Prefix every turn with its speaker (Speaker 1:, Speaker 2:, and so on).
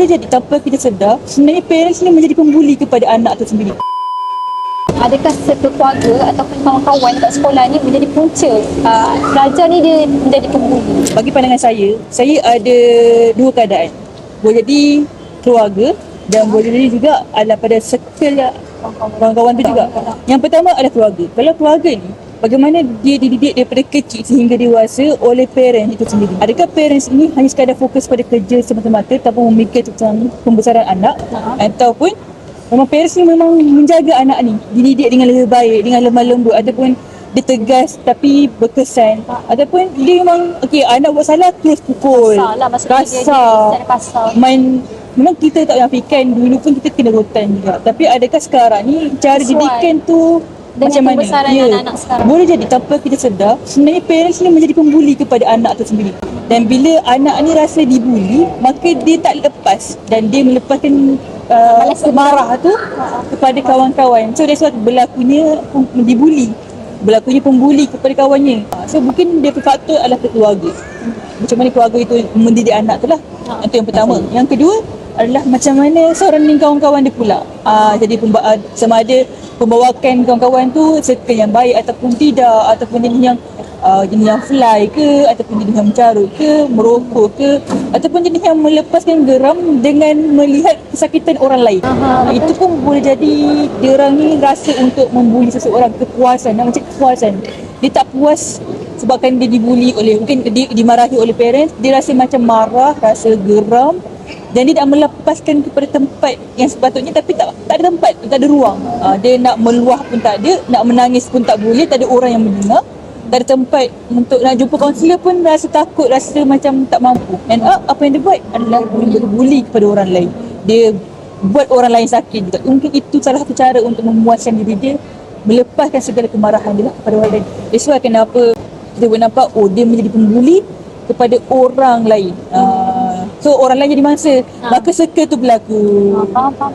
Speaker 1: boleh jadi tanpa kita sedar sebenarnya parents ni menjadi pembuli kepada anak tu sendiri.
Speaker 2: Adakah satu keluarga ataupun kawan-kawan dekat sekolah ni menjadi punca? Uh, pelajar ni dia menjadi pembuli?
Speaker 1: bagi pandangan saya saya ada dua keadaan. Boleh jadi keluarga dan boleh jadi juga adalah pada circle ya, kawan-kawan tu juga. Yang pertama adalah keluarga. Kalau keluarga ni bagaimana dia dididik daripada kecil sehingga dewasa oleh parents itu sendiri. Adakah parents ini hanya sekadar fokus pada kerja semata-mata tanpa memikir tentang pembesaran anak? Ataupun memang parents ni memang menjaga anak ni dididik dengan lebih baik dengan lemah lembut ataupun dia tegas tapi berkesan. Ataupun dia memang okey anak buat salah terus pukul.
Speaker 2: Kasar lah maksudnya dia
Speaker 1: kasar main memang kita tak nafikan dulu pun kita kena rotan juga. Tapi adakah sekarang ni cara
Speaker 2: Sesuai.
Speaker 1: didikan tu
Speaker 2: Dengan
Speaker 1: macam mana? Ya.
Speaker 2: anak-anak sekarang.
Speaker 1: boleh jadi tanpa kita sedar sebenarnya parents ni menjadi pembuli kepada anak tu sendiri. Dan bila anak ni rasa dibuli maka dia tak lepas dan dia melepaskan uh,
Speaker 2: Balas
Speaker 1: marah tu kepada kawan-kawan. So that's why berlakunya dibuli. Berlakunya pembuli kepada kawannya. So mungkin dia faktor adalah keluarga. Macam mana keluarga itu mendidik anak tu lah. Itu yang pertama. Yang kedua adalah macam mana seorang ni kawan-kawan dia pula. Uh, jadi pemba- uh, sama ada pembawakan kawan-kawan tu circle yang baik ataupun tidak ataupun jenis yang uh, jenis yang fly ke ataupun jenis yang mencarut ke merokok ke ataupun jenis yang melepaskan geram dengan melihat kesakitan orang lain.
Speaker 2: Aha,
Speaker 1: uh, itu pun boleh jadi dia orang ni rasa untuk membuli seseorang kepuasan. Nak macam kepuasan. Dia tak puas sebabkan dia dibuli oleh mungkin dia dimarahi oleh parents dia rasa macam marah rasa geram dan dia nak melepaskan kepada tempat yang sepatutnya tapi tak tak ada tempat tak ada ruang. Uh, dia nak meluah pun tak ada nak menangis pun tak boleh tak ada orang yang mendengar. Tak ada tempat untuk nak jumpa kaunselor pun rasa takut rasa macam tak mampu. And up, apa yang dia buat adalah berbuli kepada orang lain. Dia buat orang lain sakit juga. Mungkin itu salah satu cara untuk memuaskan diri dia melepaskan segala kemarahan dia lah kepada orang lain. That's why kenapa kita boleh nampak oh dia menjadi pembuli kepada orang lain. Uh, so orang lain jadi mangsa. Maka circle tu berlaku.
Speaker 2: Ah, faham, faham.